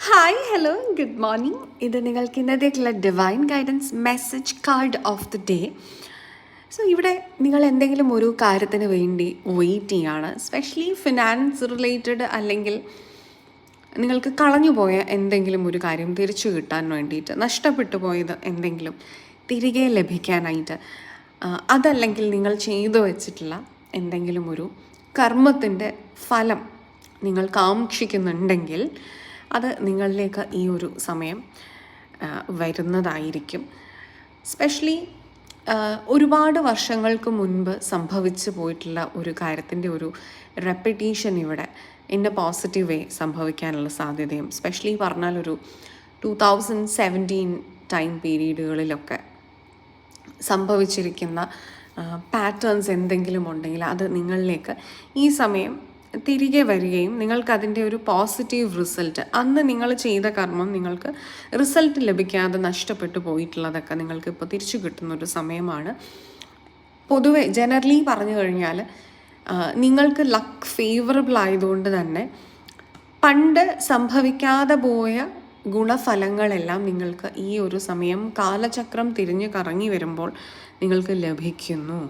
Hi hello good morning ഇത് നിങ്ങൾക്ക് ഇന്നത്തേക്കുള്ള divine guidance message card of the day so ഇവിടെ നിങ്ങൾ എന്തെങ്കിലും ഒരു കാര്യത്തിന് വേണ്ടി വെയിറ്റ് ചെയ്യാണ്. സ്പെഷ്യലി ഫിനാൻസ് റിലേറ്റഡ് അല്ലെങ്കിൽ നിങ്ങൾക്ക് കളഞ്ഞു പോയ എന്തെങ്കിലും ഒരു കാര്യം തിരിച്ചു കിട്ടാൻ വേണ്ടിയിട്ട് നഷ്ടപ്പെട്ടു പോയത് എന്തെങ്കിലും തിരികെ ലഭിക്കാനായിട്ട് അതല്ലെങ്കിൽ നിങ്ങൾ ചെയ്തു വെച്ചിട്ടുള്ള എന്തെങ്കിലും ഒരു കർമ്മത്തിന്റെ ഫലം നിങ്ങൾ കാക്ഷിക്കുന്നുണ്ടെങ്കിൽ അത് നിങ്ങളിലേക്ക് ഈ ഒരു സമയം വരുന്നതായിരിക്കും. സ്പെഷ്യലി ഒരുപാട് വർഷങ്ങൾക്ക് മുൻപ് സംഭവിച്ചു പോയിട്ടുള്ള ഒരു കാര്യത്തിന്റെ ഒരു റെപ്പിറ്റീഷൻ ഇവിടെ ഇൻ എ പോസിറ്റീവ് വേ സംഭവിക്കാനുള്ള സാധ്യതയും സ്പെഷ്യലി പറഞ്ഞാൽ ഒരു ടു തൗസൻഡ് സെവന്റീൻ ടൈം പീരീഡുകളിലൊക്കെ സംഭവിച്ചിരിക്കുന്ന പാറ്റേൺസ് എന്തെങ്കിലും ഉണ്ടെങ്കിൽ അത് നിങ്ങളിലേക്ക് ഈ സമയം തിരികെ വരികയും നിങ്ങൾക്ക് അതിന്റെ ഒരു പോസിറ്റീവ് റിസൾട്ട് അന്ന് നിങ്ങൾ ചെയ്ത കർമ്മം നിങ്ങൾക്ക് റിസൾട്ട് ലഭിക്കാതെ നഷ്ടപ്പെട്ടു പോയിട്ടുള്ളതൊക്കെ നിങ്ങൾക്ക് ഇപ്പോൾ തിരിച്ചു കിട്ടുന്ന ഒരു സമയമാണ്. പൊതുവെ ജനറലി പറഞ്ഞു കഴിഞ്ഞാൽ നിങ്ങൾക്ക് ലക്ക് ഫേവറബിൾ ആയതുകൊണ്ട് തന്നെ പണ്ട് സംഭവിക്കാതെ പോയ ഗുണഫലങ്ങളെല്ലാം നിങ്ങൾക്ക് ഈ ഒരു സമയം കാലചക്രം തിരിഞ്ഞ് കറങ്ങി വരുമ്പോൾ നിങ്ങൾക്ക് ലഭിക്കുന്നു.